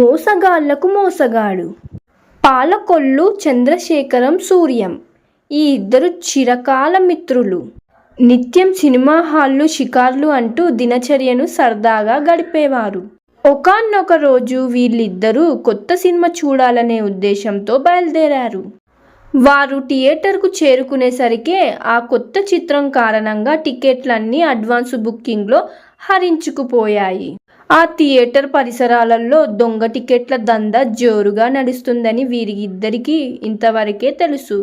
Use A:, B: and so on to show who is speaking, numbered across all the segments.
A: మోసగాళ్ళకు మోసగాడు. పాలకొల్లు చంద్రశేఖరం సూర్యం. ఈ ఇద్దరు చిరకాల మిత్రులు. నిత్యం సినిమా హాళ్ళు షికార్లు అంటూ దినచర్యను సరదాగా గడిపేవారు. ఒకనొక రోజు వీళ్ళిద్దరూ కొత్త సినిమా చూడాలనే ఉద్దేశంతో బయలుదేరారు. వారు థియేటర్కు చేరుకునేసరికే ఆ కొత్త చిత్రం కారణంగా టికెట్లన్నీ అడ్వాన్స్ బుకింగ్లో హరించుకుపోయాయి. ఆ థియేటర్ పరిసరాలలో దొంగ టికెట్ల దంద జోరుగా నడుస్తుందని వీరిద్దరికీ ఇంతవరకే తెలుసు.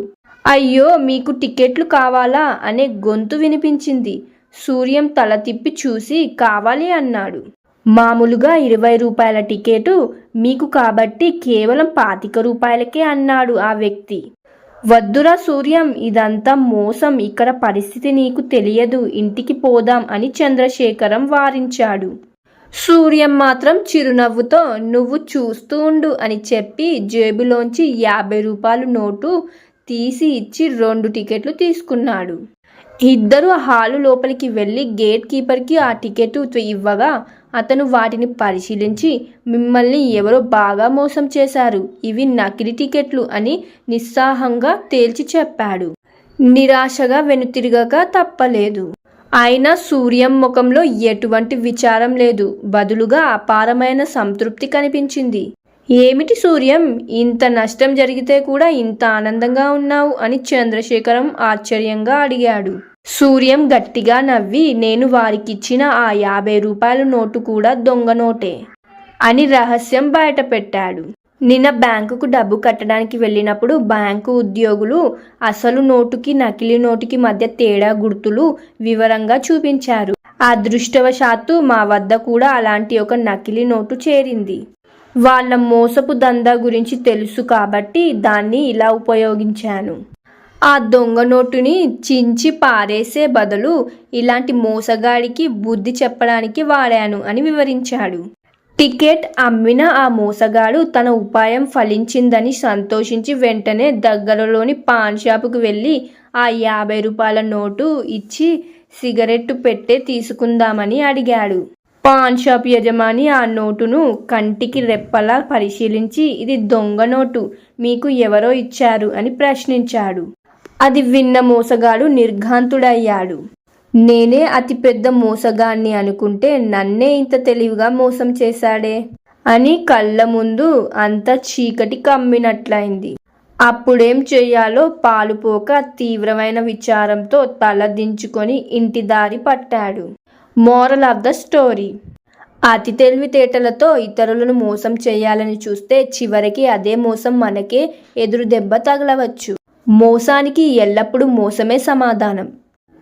A: అయ్యో మీకు టికెట్లు కావాలా అనే గొంతు వినిపించింది. సూర్యం తల తిప్పి చూసి కావాలి అన్నాడు. మామూలుగా ఇరవై రూపాయల టికెటు మీకు కాబట్టి కేవలం పాతిక రూపాయలకే అన్నాడు ఆ వ్యక్తి. వద్దురా సూర్యం ఇదంతా మోసం. ఇక్కడ పరిస్థితి నీకు తెలియదు. ఇంటికి పోదాం అని చంద్రశేఖరం వారించాడు. సూర్యం మాత్రం చిరునవ్వుతో నువ్వు చూస్తూ ఉండు అని చెప్పి జేబులోంచి యాభై రూపాయలు నోటు తీసి ఇచ్చి రెండు టికెట్లు తీసుకున్నాడు. ఇద్దరు హాలు లోపలికి వెళ్ళి గేట్ కీపర్కి ఆ టికెట్ ఇవ్వగా అతను వాటిని పరిశీలించి మిమ్మల్ని ఎవరో బాగా మోసం చేశారు. ఇవి నకిలీ టికెట్లు అని నిస్సాహంగా తేల్చి చెప్పాడు. నిరాశగా వెనుతిరగక తప్పలేదు. అయినా సూర్యం ముఖంలో ఎటువంటి విచారం లేదు. బదులుగా అపారమైన సంతృప్తి కనిపించింది. ఏమిటి సూర్యం? ఇంత నష్టం జరిగితే కూడా ఇంత ఆనందంగా ఉన్నావు అని చంద్రశేఖరం ఆశ్చర్యంగా అడిగాడు. సూర్యం గట్టిగా నవ్వి నేను వారికిచ్చిన ఆ యాభై రూపాయల నోటు కూడా దొంగ నోటే అని రహస్యం బయటపెట్టాడు. నిన్న బ్యాంకుకు డబ్బు కట్టడానికి వెళ్ళినప్పుడు బ్యాంకు ఉద్యోగులు అసలు నోటుకి నకిలీ నోటుకి మధ్య తేడా గుర్తులు వివరంగా చూపించారు. అదృష్టవశాత్తు మా వద్ద కూడా అలాంటి ఒక నకిలీ నోటు చేరింది. వాళ్ళ మోసపు దందా గురించి తెలుసు కాబట్టి దాన్ని ఇలా ఉపయోగించాను. ఆ దొంగ నోటుని చించి పారేసే బదులు ఇలాంటి మోసగాడికి బుద్ధి చెప్పడానికి వాడాను అని వివరించాడు. టికెట్ అమ్మిన ఆ మోసగాడు తన ఉపాయం ఫలించిందని సంతోషించి వెంటనే దగ్గరలోని పాన్ షాపుకు వెళ్ళి ఆ యాభై రూపాయల నోటు ఇచ్చి సిగరెట్టు పెట్టే తీసుకుందామని అడిగాడు. పాన్ షాప్ యజమాని ఆ నోటును కంటికి రెప్పలా పరిశీలించి ఇది దొంగ నోటు మీకు ఎవరో ఇచ్చారు? అని ప్రశ్నించాడు. అది విన్న మోసగాడు నిర్ఘాంతుడయ్యాడు. నేనే అతి పెద్ద మోసగాన్ని అనుకుంటే నన్నే ఇంత తెలివిగా మోసం చేశాడే? అని కళ్ళ ముందు అంత చీకటి కమ్మినట్లయింది. అప్పుడేం చేయాలో పాలుపోక తీవ్రమైన విచారంతో తల దించుకొని ఇంటి దారి పట్టాడు. Moral of the story. అతి తెలివితేటలతో ఇతరులను మోసం చేయాలని చూస్తే చివరికి అదే మోసం మనకే ఎదురు దెబ్బ తగలవచ్చు. మోసానికి ఎల్లప్పుడూ మోసమే సమాధానం.